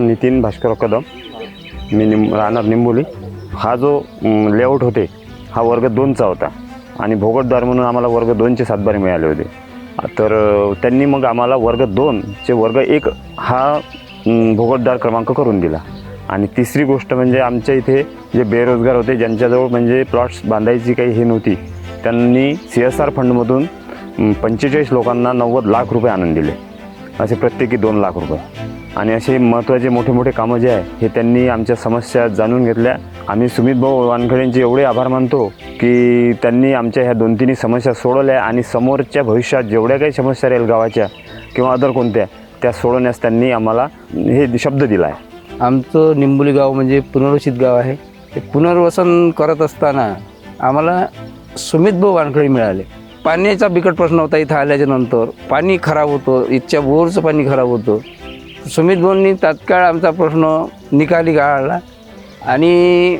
नितीन भास्कर कदम मी निम राहणार निंबोली. हा जो लेआउट होते हा वर्ग दोनचा होता. आणि भोगटदार म्हणून आम्हाला वर्ग दोनचे सातबारे मिळाले होते. तर त्यांनी मग आम्हाला वर्ग दोनचे वर्ग एक हा भोगटदार क्रमांक करून दिला. आणि तिसरी गोष्ट म्हणजे आमच्या इथे जे बेरोजगार होते ज्यांच्याजवळ म्हणजे प्लॉट्स बांधायची काही हे नव्हती त्यांनी सी एस आर फंडमधून पंचेचाळीस लोकांना नव्वद लाख रुपये आणून दिले. असे प्रत्येकी दोन लाख रुपये. आणि असे महत्त्वाचे मोठे मोठे कामं जे आहे हे त्यांनी आमच्या समस्या जाणून घेतल्या. आम्ही सुमित भाऊ वानखडेंचे एवढे आभार मानतो की त्यांनी आमच्या ह्या दोन तिन्ही समस्या सोडवल्या आणि समोरच्या भविष्यात जेवढ्या काही समस्या राहील गावाच्या किंवा अदर कोणत्या त्या सोडवण्यास त्यांनी आम्हाला हे शब्द दिला आहे आमचं निंबोली गाव म्हणजे पुनर्वसित गाव आहे. ते पुनर्वसन करत असताना आम्हाला सुमित भाऊ वानखडे मिळाले. पाण्याचा बिकट प्रश्न होता इथं आल्याच्यानंतर. पाणी खराब होतं इथच्या बोरचं पाणी खराब होतं. सुमित भाऊंनी तात्काळ आमचा प्रश्न निकाली काढला. आणि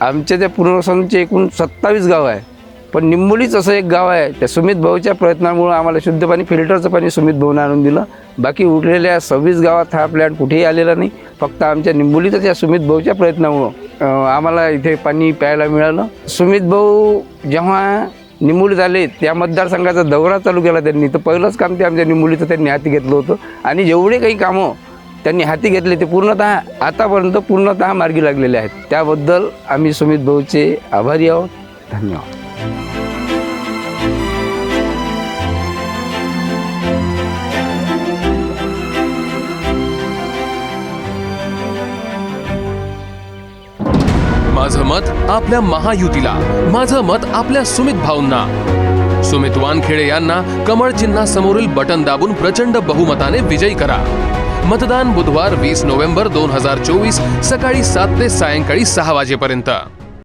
आमच्या त्या पुनर्वसनचे एकूण सत्तावीस गाव आहे. पण निंबोलीच असं एक गाव आहे त्या सुमित भाऊच्या प्रयत्नामुळं आम्हाला शुद्ध पाणी फिल्टरचं पाणी सुमित भाऊने आणून दिलं. बाकी उरलेल्या सव्वीस गावात हा प्लॅन कुठेही आलेला नाही. फक्त आमच्या निंबोलीतच या सुमित भाऊच्या प्रयत्नामुळं आम्हाला इथे पाणी प्यायला मिळालं. सुमित भाऊ जेव्हा निंबोलीत झाले त्या मतदारसंघाचा दौरा चालू केला त्यांनी. तर पहिलंच काम ते आमच्या निंबोलीचं त्यांनी हाती घेतलं होतं. आणि जेवढे काही कामं त्यांनी हाती घेतले ते पूर्णतः आतापर्यंत पूर्णतः मार्गी लागलेले आहेत. त्याबद्दल आम्ही सुमित भाऊचे आभारी आहोत. धन्यवाद. माझं मत आपल्या महायुतीला माझं मत आपल्या सुमित भाऊंना. सुमित वानखेडे यांना कमळ चिन्हासमोरील बटन दाबून प्रचंड बहुमताने विजयी करा. मतदान बुधवार वीस नोव्हेंबर दोन हजार चोवीस सकाळी सात ते सायंकाळी सहा वाजेपर्यंत.